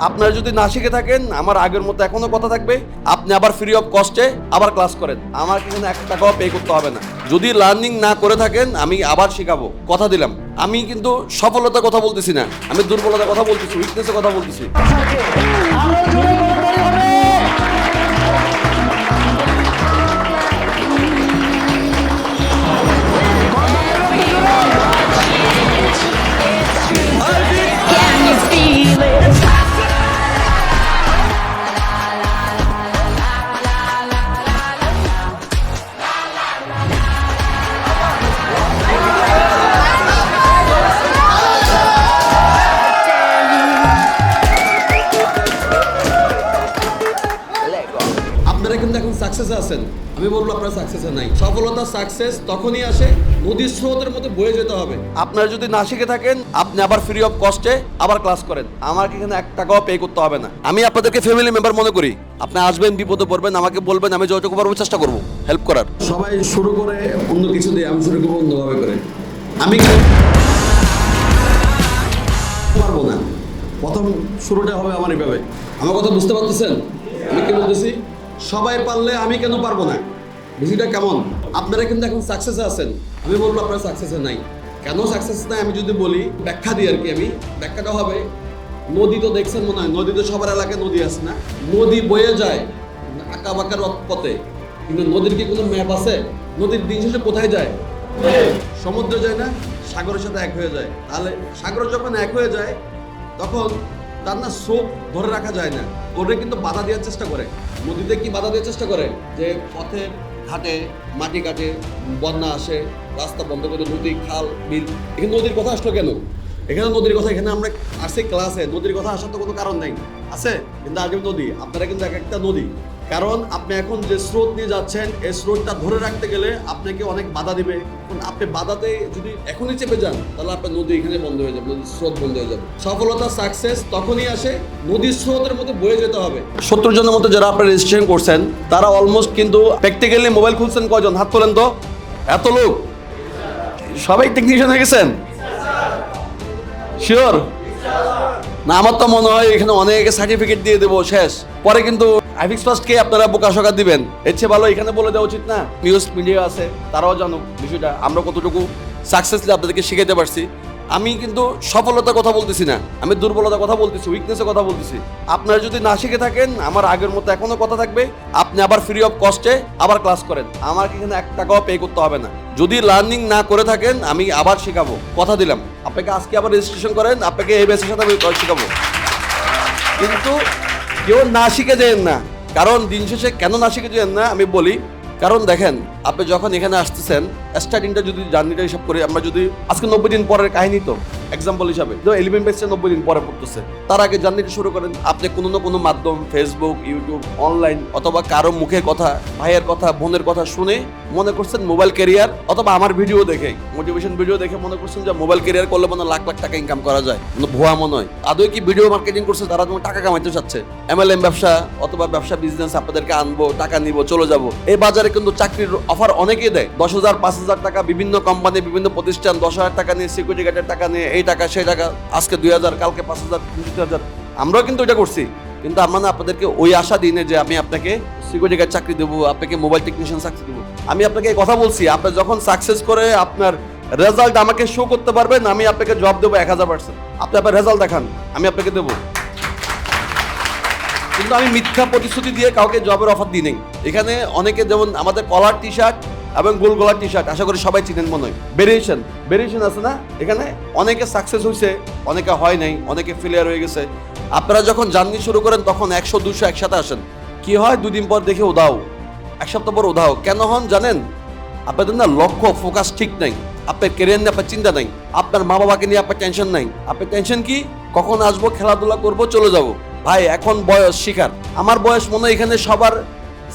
আপনারা যদি না শিখে থাকেন, আমার আগের মতো এখনও কথা থাকবে। আপনি আবার ফ্রি অফ কস্টে আবার ক্লাস করেন। আমার কিন্তু এক টাকাও পে করতে হবে না। যদি লার্নিং না করে থাকেন, আমি আবার শেখাবো। কথা দিলাম। আমি কিন্তু সফলতার কথা বলতেছি না। আমি দুর্বলতার কথা বলতেছি উইকনেসের কথা বলতেছি। আপনারা কিন্তু এখন সাকসেসে আছেন। আমি বলব আপনারা সাকসেসে নাই। সফলতা সাকসেস তখনই আসে নদীর স্রোতের মধ্যে বয়ে যেতে হবে। আপনারা যদি না শিখে থাকেন, আপনি আবার ফ্রি অফ কস্টে আবার ক্লাস করেন। আমার এখানে এক টাকাও পে করতে হবে না। আমি আপনাদেরকে ফ্যামিলি মেম্বার মনে করি। আপনি আসবেন, বিপদে পড়বেন, আমাকে বলবেন, আমি যতটুকু পারব চেষ্টা করব। হেল্প করার। সবাই শুরু করে অন্য কিছু দিয়ে, আমি শুরু করব অন্যভাবে করে। আমি পারব না? প্রথম শুরুটা হবে আমার এইভাবে আমার কথা বুঝতে পারতেছেন? আমি কি বলতেছি? সবাই পারলে আমি কেন পারব না? বিষয়টা কেমন? আপনারা কিন্তু এখন সাকসেসে আছেন। আমি বলব আপনারা সাকসেসে নাই। কেন সাকসেস নাই আমি যদি বলি, ব্যাখ্যা দিই আর কি আমি। ব্যাখ্যাটা হবে, নদী তো দেখছেন মনে হয়, নদী তো সবার এলাকায় নদী আছে না? নদী বয়ে যায় আঁকা বাঁকা পথে কিন্তু নদীর কি কোনো ম্যাপ আছে? নদীর দিন শেষে কোথায় যায়? সমুদ্রে যায় না, সাগরের সাথে এক হয়ে যায়। তাহলে সাগর যখন এক হয়ে যায়, তখন তার না স্রোত ধরে রাখা যায় না। ওরে কিন্তু বাধা দেওয়ার চেষ্টা করে। নদীতে কি বাধা দেওয়ার চেষ্টা করে যে পথে, ঘাটে, মাটি কাটে, বন্যা আসে, রাস্তা বন্ধ করে নদী, খাল, বিল, এখানে নদীর কথা আসলো কেন? এখানে নদীর কথা, এখানে আমরা আসছি ক্লাসে নদীর কথা আসার তো কোনো কারণ নেই। আছে, কিন্তু আগে নদী, আপনারা কিন্তু এক একটা নদী। কারণ আপনি এখন যে স্রোত নিয়ে যাচ্ছেন, এই স্রোতটা ধরে রাখতে গেলে আপনাকে অনেক বাধা দিবে। এখন আপনি বাধাতে যদি এখনই চেপে যান, তাহলে আপনার নদী এখানে বন্ধ হয়ে যাবে, নদীর স্রোত বন্ধ হয়ে যাবে। সফলতা সাকসেস তখনই আসে, নদীর স্রোতের মধ্যে বয়ে যেতে হবে। সত্তর জনের মতো যারা আপনার রেজিস্ট্রেশন করছেন, তারা অলমোস্ট কিন্তু প্র্যাকটিক্যালি মোবাইল খুলছেন কজন হাত তোলেন তো। এত লোক। সবাই টেকনিশিয়ান হয়ে গেছেন? শিওর না, আমার তো মনে হয় এখানে অনেকে সার্টিফিকেট দিয়ে দেবো, শেষ। পরে কিন্তু আইফিক্স ফার্স্টকে আপনারা বোকা সকা দিবেন? এর চেয়ে ভালো এখানে বলে দেওয়া উচিত না। নিউজ মিডিয়া আছে, তারাও জানুক বিষয়টা। আমরা কতটুকু সাকসেসলি আপনাদেরকে শিখাইতে পারছি। আমি কিন্তু সফলতার কথা বলতেছি না। আমি দুর্বলতার কথা বলতেছি উইকনেসের কথা বলতেছি। আপনারা যদি না শিখে থাকেন, আমার আগের মতো এখনও কথা থাকবে। আপনি আবার ফ্রি অফ কস্টে আবার ক্লাস করেন। আমার এখানে এক টাকাও পে করতে হবে না। যদি লার্নিং না করে থাকেন, আমি আবার শেখাবো। কথা দিলাম। আপনাকে আজকে আবার রেজিস্ট্রেশন করেন, আপনাকে এই বেসের সাথে আমি শেখাবো। কিন্তু কেউ না শিখে যেন না। কারণ দিন শেষে কেন না শিখে যেন না, আমি বলি, কারণ দেখেন, আপনি যখন এখানে আসতেছেন, স্টার্টিংটা যদি জার্নিটা হিসাব করি, আমরা যদি আজকে নব্বই দিন পরের কাহিনী তো। এক্সাম্পল হিসাবে তো এলিভেন বেসে নব্বই দিন পরে পড়তেছে। তার আগে জার্নিটা শুরু করেন আপনি কোনো না কোনো মাধ্যম ফেসবুক ইউটিউব অনলাইন অথবা কারও মুখে কথা, ভাইয়ের কথা, বোনের কথা শুনে মনে করছেন মোবাইল ক্যারিয়ার অথবা আমার ভিডিও দেখে মোটিভেশন ভিডিও দেখে মনে করছেন যে মোবাইল ক্যারিয়ার করলে মানে লাখ লাখ টাকা ইনকাম করা যায়। ভুয়া মনে হয়। আদৌ কি ভিডিও মার্কেটিং করছে তারা তোমার টাকা কামাইতে চাচ্ছে? এমএলএম ব্যবসা অথবা ব্যবসা বিজনেস আপনাদেরকে আনব, টাকা নিব, চলে যাব। এই বাজারে কিন্তু চাকরির অফার অনেকেই দেয়। দশ হাজার, পাঁচ হাজার টাকা বিভিন্ন কোম্পানি বিভিন্ন প্রতিষ্ঠান, দশ হাজার টাকা নিয়ে সিকিউরিটি গার্ডের টাকা নিয়ে এই টাকা, সেই টাকা, আজকে দুই হাজার, কালকে পাঁচ হাজার, পঁচিশ হাজার। আমরাও কিন্তু এটা করছি। কিন্তু আমরা না আপনাদেরকে ওই আশা দিই যে আমি আপনাকে সিকিউরিটি গার্ড চাকরি দেবো, আপনাকে মোবাইল টেকনিশিয়ান চাকরি দেবো। আমি আপনাকে কথা বলছি, আপনি যখন সাকসেস করে আপনার রেজাল্ট আমাকে শো করতে পারবেন, আমি আপনাকে জব দেবো এক হাজার পার্সেন্ট আপনি আপনার রেজাল্ট দেখান, আমি আপনাকে দেবো। কিন্তু আমি মিথ্যা প্রতিশ্রুতি দিয়ে কাউকে জবের অফার দিই নেই। এখানে অনেকে যেমন আমাদের কলার টি শার্ট এবং গোল গলার টি শার্ট আশা করি সবাই চিনেন মনে হয়। ভেরিয়েশন ভেরিয়েশন আছে না? এখানে অনেকে সাকসেস হয়েছে অনেকে হয় নাই, অনেকে ফেলিয়ার হয়ে গেছে। আপনারা যখন জার্নি শুরু করেন, তখন একশো, দুশো একসাথে আসেন। কি হয়? দুদিন পর দেখে উদাও এক সপ্তাহ পর উদাও কেন হন জানেন? আপনাদের না লক্ষ্য ফোকাস ঠিক নাই। আপনার কেরিয়ার নিয়ে আপনার চিন্তা নাই। আপনার মা বাবাকে নিয়ে আপনার টেনশন নাই। আপনার টেনশন কি? কখন আসব, খেলাধুলা করব, চলে যাব। ভাই, এখন বয়স শিকার। আমার বয়স মনে হয় এখানে সবার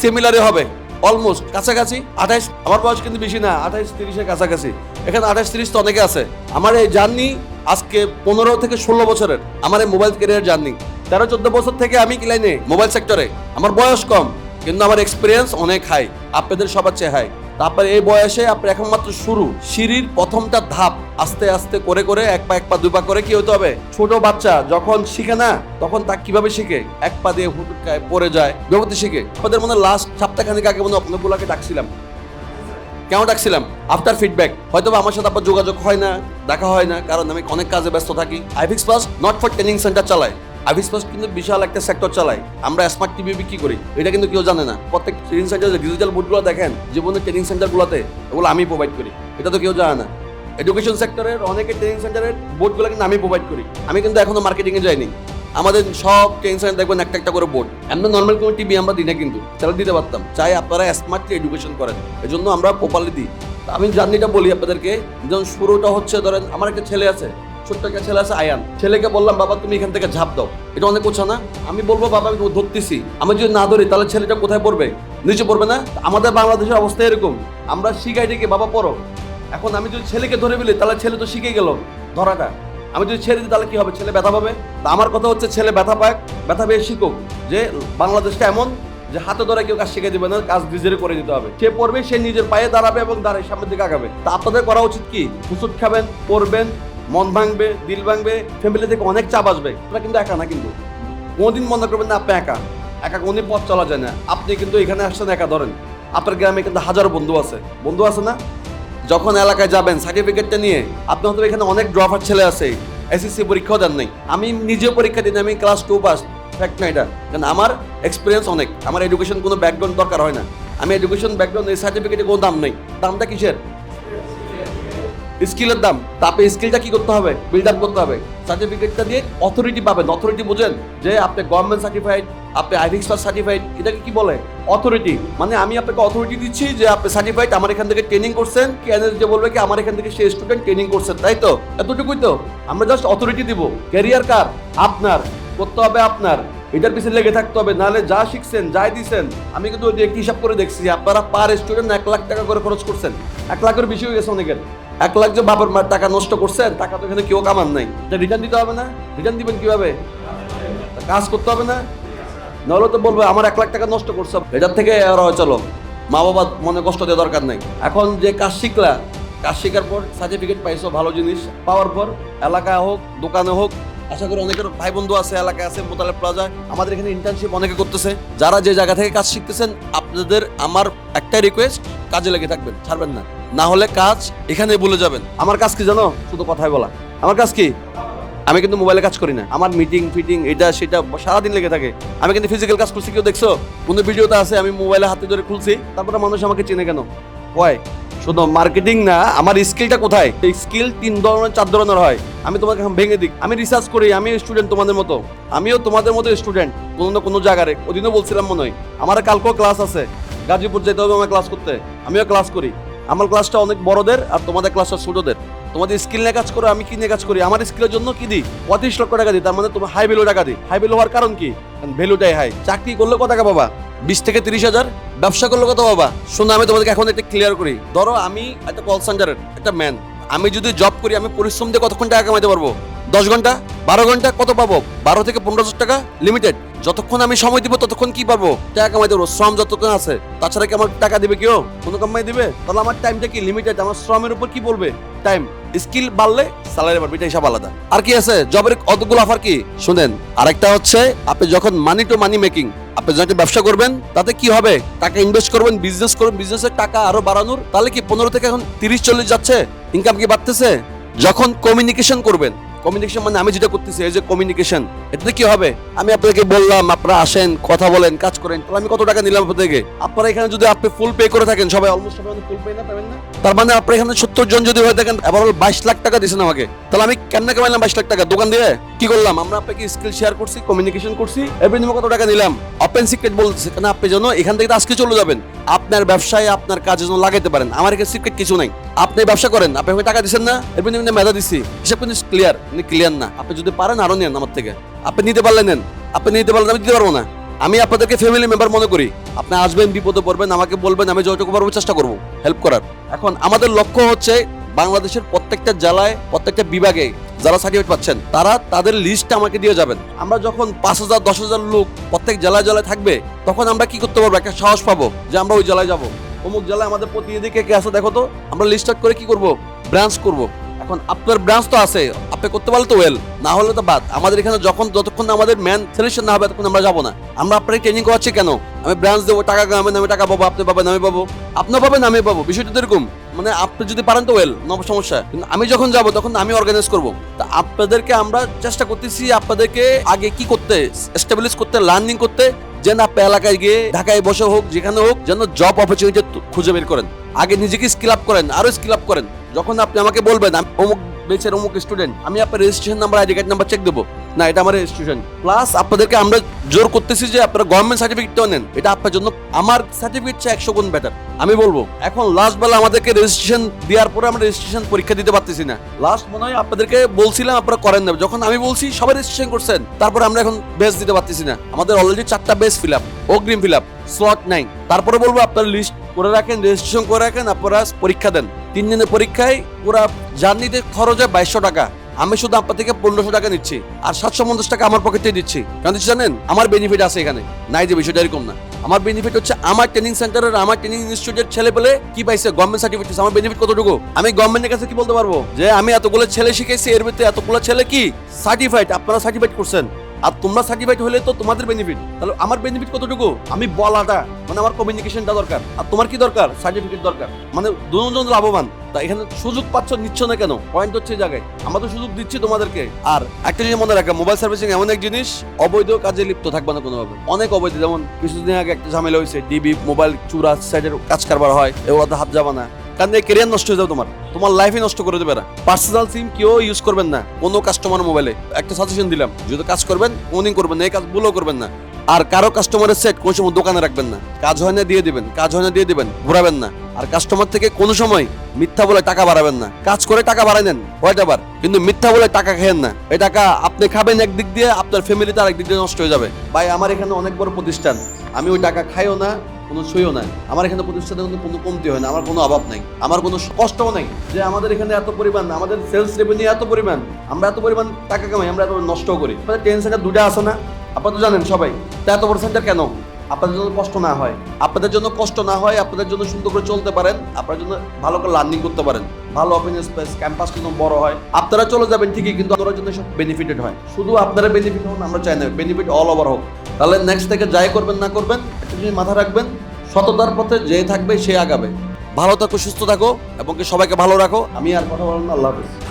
সিমিলারে হবে। অলমোস্ট কাছাকাছি, আঠাইশ, আমার বয়স কিন্তু বেশি না, আঠাইশ তিরিশের কাছাকাছি। এখানে আঠাইশ তিরিশ তো অনেকে আছে। আমার এই জার্নি আজকে পনেরো থেকে ষোলো বছরের, আমার এই মোবাইল ক্যারিয়ার জার্নি। তেরো, চোদ্দ বছর থেকে আমি কি লাইনে মোবাইল সেক্টরে আমার বয়স কম, কিন্তু আমার এক্সপিরিয়েন্স অনেক হাই আপনাদের সবার চেয়ে হাই তারপরে এই বয়সে আপনার এখন মাত্র শুরু, সিঁড়ির প্রথমটা ধাপ। আস্তে আস্তে করে করে এক পা এক পা, দুই পা করে কি হতে হবে? ছোট বাচ্চা যখন শিখে না, তখন তা কীভাবে শিখে? এক পা দিয়ে হুটুট খায় পড়ে যায় ব্যবহার শিখে। ওদের মনে লাস্ট সপ্তাহখানিক আগে মনে আপনাগুলোকে ডাকছিলাম। কেন ডাকছিলাম? আফটার ফিডব্যাক হয়তো আমার সাথে আপনার যোগাযোগ হয় না, দেখা হয় না, কারণ আমি অনেক কাজে ব্যস্ত থাকি। আইভিক্স pass not for training centre চালায় আইভিক্স পাস কিন্তু বিশাল একটা সেক্টর চালাই আমরা স্মার্ট টিভি বিক্রি করি। এটা কিন্তু কেউ জানে না। প্রত্যেক ট্রেনিং সেন্টার যে ডিজিটাল বোর্ডগুলো দেখেন জীবনের ট্রেনিং সেন্টারগুলোতে ওগুলো আমি প্রোভাইড করি। এটা তো কেউ জানে না। এডুকেশন সেক্টরের অনেকে ট্রেনিং সেন্টারের বোর্ডগুলো কিন্তু আমি প্রোভাইড করি। আমি কিন্তু এখনও মার্কেটিংয়ে যাইনি। আমাদের সব ট্রেনিং সেন্টার দেখবেন একটা একটা করে বোর্ড আমরা নর্মাল কোনো টিভি আমরা দিই না কিন্তু। চালা দিতে পারতাম। চাই আপনারা স্মার্টলি এডুকেশন করেন। এই জন্য আমরা প্রপারলি দিই। আমি জার্নিটা বলি আপনাদেরকে। যেমন শুরুটা হচ্ছে ধরেন, আমার একটা ছেলে আছে। ছোট্ট একটা ছেলে আছে, আয়ান। ছেলেকে বললাম, বাবা, তুমি এখান থেকে ঝাঁপ দাও। এটা অনেক কোছা না? আমি বলব, বাবা, আমি ধরতেছি। আমি যদি না ধরি, তাহলে ছেলেটা কোথায় পড়বে? নিচে পড়বে না? আমাদের বাংলাদেশের অবস্থা এরকম। আমরা শিখাই ডেকে বাবা, পড়ো। এখন আমি যদি ছেলেকে ধরে ফেলি, তাহলে ছেলে তো শিখে গেল। ধরাটা। আমি যদি ছেড়ে দিই, তাহলে কি হবে? ছেলে ব্যথা পাবে? তা আমার কথা হচ্ছে, ছেলে ব্যথা পাক, ব্যথা পেয়ে শিখুক যে বাংলাদেশটা এমন যে হাতে ধরে কেউ কাজ শিখে দিবে না, কাজ নিজের করে দিতে হবে। সে পড়বে, সে নিজের পায়ে দাঁড়াবে এবং দাঁড়ায় সামনের দিকে আগাবে। তা আপনাদের করা উচিত কি? ওষুধ খাবেন, পড়বেন মন ভাঙবে, দিল ভাঙবে ফ্যামিলি থেকে অনেক চাপ আসবে। আপনারা কিন্তু একা না কিন্তু। কোনোদিন মনে করবেন না আপনি একা। একা কোনদিন পথ চলা যায় না। আপনি কিন্তু এখানে আসছেন একা, ধরেন। আপনার গ্রামে কিন্তু হাজারো বন্ধু আছে। বন্ধু আছে না? যখন এলাকায় যাবেন সার্টিফিকেটটা নিয়ে, আপনি হয়তো এখানে অনেক ড্রপার ছেলে আছে। এসএসসি পরীক্ষাও দেন নাই। আমি নিজে পরীক্ষা দিই আমি ক্লাস টু পাস ফ্যাক্ট না এটা। কারণ আমার এক্সপিরিয়েন্স অনেক। আমার এডুকেশন কোনো ব্যাকগ্রাউন্ড দরকার হয় না। আমি এডুকেশন ব্যাকগ্রাউন্ড এই সার্টিফিকেটে কোনো দাম নেই। দামটা কিসের? স্কিলের দাম। তারপরে স্কিলটা কি করতে হবে? বিল্ড আপ করতে হবে। সার্টিফিকেটটা দিয়ে অথরিটি পাবেন। অথরিটি বুঝেন যে আপনি গভর্নমেন্ট সার্টিফাইড আপনি আইভিক্স সার্টিফাইড এটাকে কি বলে? অথরিটি মানে আমি আপনাকে অথরিটি দিচ্ছি যে আপনি সার্টিফাইড আমার এখান থেকে ট্রেনিং করছেন। কি যে বলবে কি? আমার এখান থেকে সে স্টুডেন্ট ট্রেনিং করছেন, তাই তো? এতটুকুই তো। আমরা জাস্ট অথরিটি দিব। ক্যারিয়ার কার? আপনার। করতে হবে আপনার। এটার পিছনে লেগে থাকতে হবে। নাহলে যা শিখছেন, যাই দিছেন, আমি কিন্তু একটি হিসাব করে দেখছি আপনারা পার স্টুডেন্ট এক লাখ টাকা করে খরচ করছেন। এক লাখের বেশি হয়ে গেছে অনেকের। এক লাখ যে বাবার মার টাকা নষ্ট করছেন, টাকা তো এখানে কেউ কামান নাই। রিটার্ন দিতে হবে না? রিটার্ন দিবেন কীভাবে? কাজ করতে হবে না? নাহলে তো বলব, আমার এক লাখ টাকা নষ্ট করছে। এটার থেকে আর চলো মা বাবা মনে কষ্ট দেওয়া দরকার নেই। এখন যে কাজ শিখলা, কাজ শেখার পর সার্টিফিকেট পাইছো, ভালো জিনিস পাওয়ার পর এলাকায় হোক, দোকানে হোক, আশা করি অনেকের ভাই বন্ধু আছে, এলাকায় আছে মোতালে প্লাজায় আমাদের এখানে ইন্টার্নশিপ অনেকে করতেছে। যারা যে জায়গা থেকে কাজ শিখতেছেন, আপনাদের আমার একটাই রিকোয়েস্ট কাজে লেগে থাকবেন, ছাড়বেন না। না হলে কাজ এখানে বলে যাবেন। আমার কাজ কি জানো? শুধু কথাই বলা। আমার কাজ কি? আমি কিন্তু মোবাইলে কাজ করি না। আমার মিটিং ফিটিং এটা, সেটা সারাদিন লেগে থাকে। আমি কিন্তু ফিজিক্যাল কাজ করছি কেউ দেখছ? কোনো ভিডিওতে আছে, আমি মোবাইলে হাতে ধরে খুলছি, তারপরে মানুষ আমাকে চেনে কেন? হয় শুধু মার্কেটিং না, আমার স্কিলটা কোথায়? এই স্কিল তিন ধরনের, চার ধরনের হয়। আমি তোমাকে ভেঙে দিই। আমি রিসার্চ করি, আমি স্টুডেন্ট তোমাদের মতো। আমিও তোমাদের মতো স্টুডেন্ট কোনো না কোনো জায়গায় ওদিনও বলছিলাম মনে হয়, আমার কালকেও ক্লাস আছে। গাজীপুর যেতে হবে আমার ক্লাস করতে। আমিও ক্লাস করি। আমার ক্লাসটা অনেক বড়দের আর তোমাদের ক্লাসটা ছোটদের। তোমাদের স্কিল নিয়ে কাজ করো, আমি কি নিয়ে কাজ করি? আমার স্কিলের জন্য কি দিই? পঁয়ত্রিশ লক্ষ টাকা দিই, তার মানে তোমার হাই ভ্যালু টাকা দিই। হাই ভ্যালু হওয়ার কারণ কি? ভ্যালুটাই হাই চাকরি করলে কত টাকা পাবা? বিশ থেকে তিরিশ হাজার। ব্যবসা করলে কত পাবা? শোনো, আমি তোমাদেরকে এখন একটা ক্লিয়ার করি। ধরো, আমি একটা কল সেন্টারের একটা ম্যান আমি যদি জব করি, আমি পরিশ্রম দিয়ে কতক্ষণ টাকা কামাইতে পারব? দশ ঘণ্টা, বারো ঘণ্টা, কত পাবো? বারো থেকে পনেরো হাজার টাকা লিমিটেড যতক্ষণ আমি সময় দিব, ততক্ষণ কি পারব টাকা কামাই দেবো, শ্রম যতক্ষণ আছে। তাছাড়া কি আমার টাকা দিবে কেউ? কোনো কামাই দিবে? তাহলে আমার টাইমটা কি লিমিটেড আমার শ্রমের উপর কি বলবে? টাইম স্কিল বাড়লে স্যালারি বাড়বে এটা হিসাব আলাদা। আর কি আছে? জবের কতগুলো অফার কি? শুনেন, আরেকটা হচ্ছে, আপনি যখন মানি টু মানি মেকিং আপনি যখন ব্যবসা করবেন, তাতে কি হবে? টাকা ইনভেস্ট করবেন বিজনেস করবেন বিজনেসের টাকা আরও বাড়ানোর, তাহলে কি পনেরো থেকে এখন তিরিশ চল্লিশ যাচ্ছে? ইনকাম কি বাড়তেছে? যখন কমিউনিকেশন করবেন কমিউনিকেশন মানে আমি যেটা করতেছি, এই যে কমিউনিকেশন এটাতে কি হবে? আমি আপনাকে বললাম, আপনারা আসেন, কথা বলেন, কাজ করেন, তাহলে আমি কত টাকা নিলাম আপনার থেকে আপনারা এখানে যদি আপনি ফুল পে করে থাকেন, সবাই অলমোস্ট সবাই ফুল পে না, পাবেন না? তার মানে আপনার এখানে সত্তর জন যদি হয়ে থাকেন এবার বাইশ লাখ টাকা দিয়েছেন আমাকে। তাহলে আমি কেমনে কামাইলাম বাইশ লাখ টাকা? দোকান দিয়ে? কি করলাম? আমরা আপনাকে স্কিল শেয়ার করছি কমিউনিকেশন করছি এর বিনিময়ে কত টাকা নিলাম? ওপেন সিক্রেট বলতেছে, কেন আপনি যেন এখান থেকে আজকে চলে যাবেন? আপনার ব্যবসায় আপনার কাজে যেন লাগাইতে পারেন। আমার এখানে সিক্রেট কিছু নাই। আপনি ব্যবসা করেন, আপনি আমাকে টাকা দিচ্ছেন না এর বিনিময়ে মেধা দিচ্ছি হিসাব কিন্তু ক্লিয়ার ক্লিয়ার না। আপনি যদি পারেন, আরও নেন আমার থেকে। আপনি নিতে পারলে নেন। আপনি নিতে পারলেন আমি দিতে পারব না। আমি আপনাদেরকে ফ্যামিলি মেম্বার মনে করি। আপনি আসবেন, বিপদে পড়বেন, আমাকে বলবেন, আমি যতটুকু পারব চেষ্টা করব হেল্প করার। এখন আমাদের লক্ষ্য হচ্ছে বাংলাদেশের প্রত্যেকটা জেলায়, প্রত্যেকটা বিভাগে যারা সার্টিফিকেট পাচ্ছেন, তারা তাদের লিস্ট আমাকে দিয়ে যাবেন। আমরা যখন পাঁচ হাজার, দশ হাজার লোক প্রত্যেক জেলায় জেলায় থাকবে, তখন আমরা কি করতে পারব? একটা সাহস পাবো যে আমরা ওই জেলায় যাব। অমুক জেলায় আমাদের প্রতিনিধি কে কে আছে দেখো তো। আমরা লিস্ট করে কি করব? ব্রাঞ্চ করব। এখন আপনার ব্রাঞ্চ তো আছে। আপনি করতে পারলে তো ওয়েল না হলে তো বাদ। আমাদের এখানে যখন যতক্ষণ আমাদের ম্যান সিলেকশন না হবে, ততক্ষণ আমরা যাব না। আমরা আপনাকে ট্রেনিং করাচ্ছি কেন? আমি ব্রাঞ্চ দেবো, টাকা গ্রামে নামে টাকা পাবো, আপনি পাবেন, আমি পাবো। আপনার পাবেন, আমি পাবো। বিষয়টা তো এরকম। মানে আপনি যদি পারেন তো ওয়েল নো সমস্যা। কিন্তু আমি যখন যাব, তখন আমি অর্গানাইজ করব। তা আপনাদেরকে আমরা চেষ্টা করতেছি আপনাদেরকে আগে কি করতে এস্টাবলিশ করতে লার্নিং করতে। যেন আপনি এলাকায় গিয়ে ঢাকায় বসে হোক, যেখানে হোক, যেন জব অপরচুনিটি খুঁজে বের করেন। আগে নিজেকে স্কিল আপ করেন, আরও স্কিল আপ করেন। যখন আপনি আমাকে বলবেন, আমি অমুক বেচের অমুক স্টুডেন্ট আমি আপনার registration number ID card number check দেবো। না, এটা আমার রেজিস্ট্রেশন প্লাস আপনাদেরকে আমরা জোর করতেছি যে আপনারা গভর্নমেন্ট সার্টিফিকেটটাও নেন। এটা আপনার জন্য, আমার সার্টিফিকেট চেয়ে একশো গুণ বেটার আমি বলব, এখন লাস্ট বেলা আমাদেরকে রেজিস্ট্রেশন দেওয়ার পরে আমরা রেজিস্ট্রেশন পরীক্ষা দিতে পারতেছি না। লাস্ট মনে হয় আপনাদেরকে বলছিলাম, আপনারা করেন না। যখন আমি বলছি, সবাই রেজিস্ট্রেশন করছেন, তারপরে আমরা এখন বেস দিতে পারতেছি না। আমাদের অলরেডি চারটা বেস ফিল আপ অগ্রিম ফিল আপ স্লট নাই। তারপরে বলব, আপনারা লিস্ট করে রাখেন রেজিস্ট্রেশন করে রাখেন, আপনারা পরীক্ষা দেন। তিন দিনের পরীক্ষায় পুরা জার্নিতে খরচ হয় বাইশশো টাকা। আমি শুধু আপনার থেকে পনেরোশো টাকা নিচ্ছি আর সাতশো পঞ্চাশ টাকা আমার পকেটে দিচ্ছি। কারণ জানেন? আমার বেনিফিট আছে এখানে। নাই যে বিষয়টা এরকম না। আমার বেনিফিট হচ্ছে আমার ট্রেনিং সেন্টারের আমার ট্রেনিং ইনস্টিটিউটের ছেলে পেলে কি পাইছে? গভর্নমেন্ট সার্টিফিকেট আমার বেনিফিট কতটুকু? আমি গভর্নমেন্টের কাছে কি বলতে পারব? যে আমি এতগুলো ছেলে শিখেছি, এর ভিতরে এতগুলো ছেলে কি সার্টিফাইড আপনারা সার্টিফাইড করছেন। আর তোমরা সার্টিফাইড হলে তো তোমাদের বেনিফিট তাহলে আমার বেনিফিট কতটুকু? আমি বলাটা মানে আমার কমিউনিকেশনটা দরকার। আর তোমার কি দরকার? সার্টিফিকেট দরকার। মানে দুজন লাভবান। তা এখানে সুযোগ পাচ্ছ, নিচ্ছ না কেন? পয়েন্ট হচ্ছে জায়গায়। আমরা তো সুযোগ দিচ্ছি তোমাদেরকে। আর একটা জিনিস মনে রাখা মোবাইল সার্ভিসিং এমন এক জিনিস, অবৈধ কাজে লিপ্ত থাকবে না কোনোভাবে। অনেক অবৈধ, যেমন কিছুদিন আগে একটা ঝামেলা হয়েছে ডিবি মোবাইল চুরা সাইডের কাজ কারবার হয়, এগুলোতে হাত যাবা না। কারণ এই কেরিয়ার নষ্ট হয়ে যাবে তোমার। তোমার লাইফই নষ্ট করে দেবে পার্সোনাল সিম কেউ ইউজ করবেন না। কোনো কাস্টমার মোবাইলে একটা সাজেশন দিলাম। যদি কাজ করবেন ওনিং করবেন এই কাজগুলো করবেন না। আর কারও কাস্টমারের সেট কোনো সময় দোকানে রাখবেন না। কাজ হয় না দিয়ে দিবেন, কাজ হয় না দিয়ে দিবেন, ঘুরাবেন না। আর কাস্টমার থেকে কোনো সময় মিথ্যা বলে টাকা বাড়াবেন না। কাজ করে টাকা বাড়াই নেন, হোয়াট এভার। কিন্তু মিথ্যা বলে টাকা খেয়েন না। এই টাকা আপনি খাবেন একদিক দিয়ে, আপনার ফ্যামিলি তার একদিক দিয়ে নষ্ট হয়ে যাবে। ভাই, আমার এখানে অনেক বড় প্রতিষ্ঠান। আমি ওই টাকা খাইও না কোনো সইও নাই। আমার এখানে প্রতিষ্ঠানে কিন্তু কোনো কমতি হয় না, আমার কোনো অভাব নাই। আমার কোনো কষ্টও নাই যে আমাদের এখানে এত পরিমাণ, আমাদের সেলস রেভিনিউ এত পরিমাণ, আমরা এত পরিমাণ টাকা কামাই, আমরা এত নষ্টও করি। আমাদের টেন সেন্টার দুটা আছে না? আপনারা তো জানেন সবাই, তা এত বড় কেন? আপনাদের জন্য কষ্ট না হয়। আপনাদের জন্য কষ্ট না হয়, আপনাদের জন্য সুন্দর করে চলতে পারেন, আপনার জন্য ভালো করে লার্নিং করতে পারেন। ভালো ওপেন স্পেস ক্যাম্পাস কিন্তু বড় হয়। আপনারা চলে যাবেন ঠিকই, কিন্তু আপনার জন্য সব বেনিফিটেড হয়। শুধু আপনারা বেনিফিট হন, আমরা চাই না বেনিফিট অল ওভার হোক। তাহলে নেক্সট থেকে যাই করবেন না করবেন, একটা জিনিস মাথায় রাখবেন, সততার পথে যে থাকবে সে আগাবে। ভালো থাকো, সুস্থ থাকো, এবং সবাইকে ভালো রাখো। আমি আর কথা বললাম না, আল্লাহ হাফেজ।